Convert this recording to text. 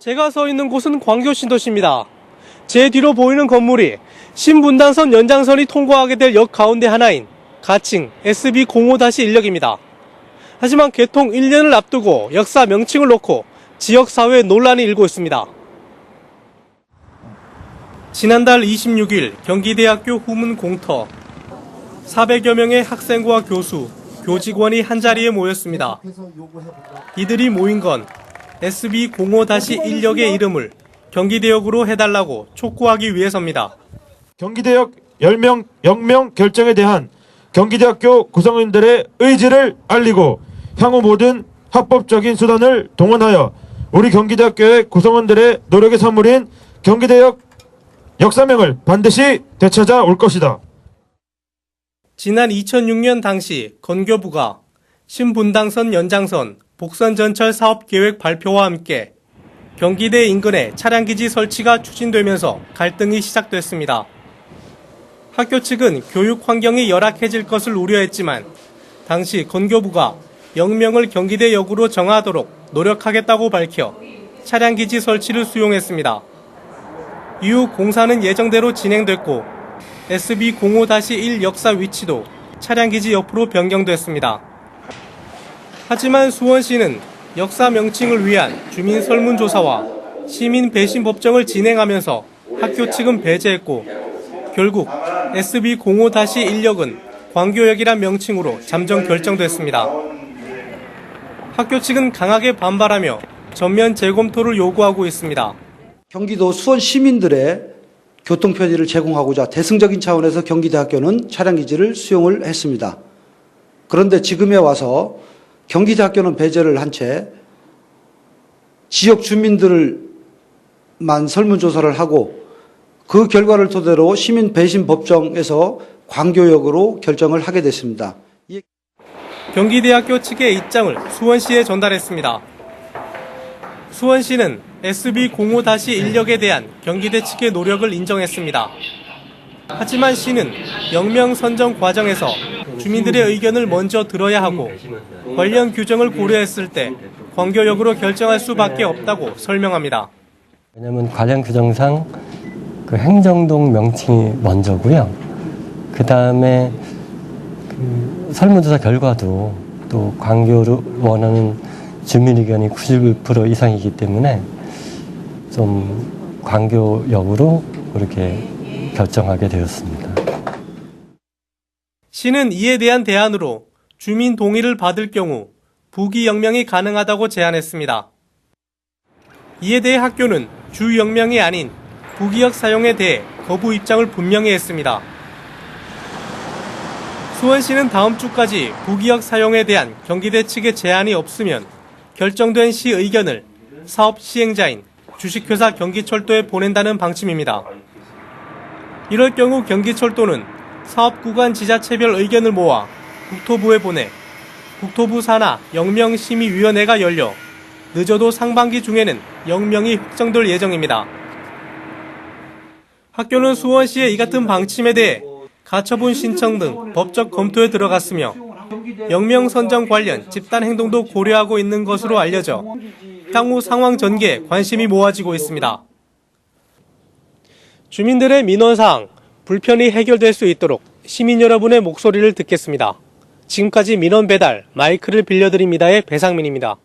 제가 서 있는 곳은 광교 신도시입니다. 제 뒤로 보이는 건물이 신분당선 연장선이 통과하게 될 역 가운데 하나인 가칭 SB05-1역입니다. 하지만 개통 1년을 앞두고 역사 명칭을 놓고 지역사회에 논란이 일고 있습니다. 지난달 26일 경기대학교 후문 공터 400여 명의 학생과 교수, 교직원이 한자리에 모였습니다. 이들이 모인 건 SB05-1역의 이름을 경기대역으로 해달라고 촉구하기 위해서입니다. 경기대역 10명 영명 결정에 대한 경기대학교 구성원들의 의지를 알리고 향후 모든 합법적인 수단을 동원하여 우리 경기대학교의 구성원들의 노력의 산물인 경기대역 역사명을 반드시 되찾아 올 것이다. 지난 2006년 당시 건교부가 신분당선 연장선 복선 전철 사업 계획 발표와 함께 경기대 인근에 차량기지 설치가 추진되면서 갈등이 시작됐습니다. 학교 측은 교육 환경이 열악해질 것을 우려했지만 당시 건교부가 영명을 경기대 역으로 정하도록 노력하겠다고 밝혀 차량기지 설치를 수용했습니다. 이후 공사는 예정대로 진행됐고 SB05-1 역사 위치도 차량기지 옆으로 변경됐습니다. 하지만 수원시는 역사 명칭을 위한 주민 설문조사와 시민 배신 법정을 진행하면서 학교 측은 배제했고 결국 SB05-1역은 광교역이란 명칭으로 잠정 결정됐습니다. 학교 측은 강하게 반발하며 전면 재검토를 요구하고 있습니다. 경기도 수원 시민들의 교통 편의를 제공하고자 대승적인 차원에서 경기대학교는 차량기지를 수용을 했습니다. 그런데 지금에 와서 경기대학교는 배제를 한 채 지역 주민들만 설문조사를 하고 그 결과를 토대로 시민 배신 법정에서 광교역으로 결정을 하게 됐습니다. 이 경기대학교 측의 입장을 수원시에 전달했습니다. 수원시는 SB05-1역에 대한 경기대 측의 노력을 인정했습니다. 하지만 시는 영명 선정 과정에서 주민들의 의견을 먼저 들어야 하고 관련 규정을 고려했을 때 광교역으로 결정할 수밖에 없다고 설명합니다. 왜냐하면 관련 규정상 그 행정동 명칭이 먼저고요. 그 다음에 그 설문조사 결과도 또 광교를 원하는 주민 의견이 91% 이상이기 때문에 좀 광교역으로 그렇게 결정하게 되었습니다. 시는 이에 대한 대안으로 주민 동의를 받을 경우 부기 영명이 가능하다고 제안했습니다. 이에 대해 학교는 주 영명이 아닌 부기역 사용에 대해 거부 입장을 분명히 했습니다. 수원시는 다음 주까지 부기역 사용에 대한 경기대 측의 제안이 없으면 결정된 시 의견을 사업 시행자인 주식회사 경기철도에 보낸다는 방침입니다. 이럴 경우 경기철도는 사업 구간 지자체별 의견을 모아 국토부에 보내 국토부 산하 영명심의위원회가 열려 늦어도 상반기 중에는 영명이 확정될 예정입니다. 학교는 수원시의 이 같은 방침에 대해 가처분 신청 등 법적 검토에 들어갔으며 영명 선정 관련 집단 행동도 고려하고 있는 것으로 알려져 향후 상황 전개에 관심이 모아지고 있습니다. 주민들의 민원사항, 불편이 해결될 수 있도록 시민 여러분의 목소리를 듣겠습니다. 지금까지 민원 배달 마이크를 빌려드립니다의 배상민입니다.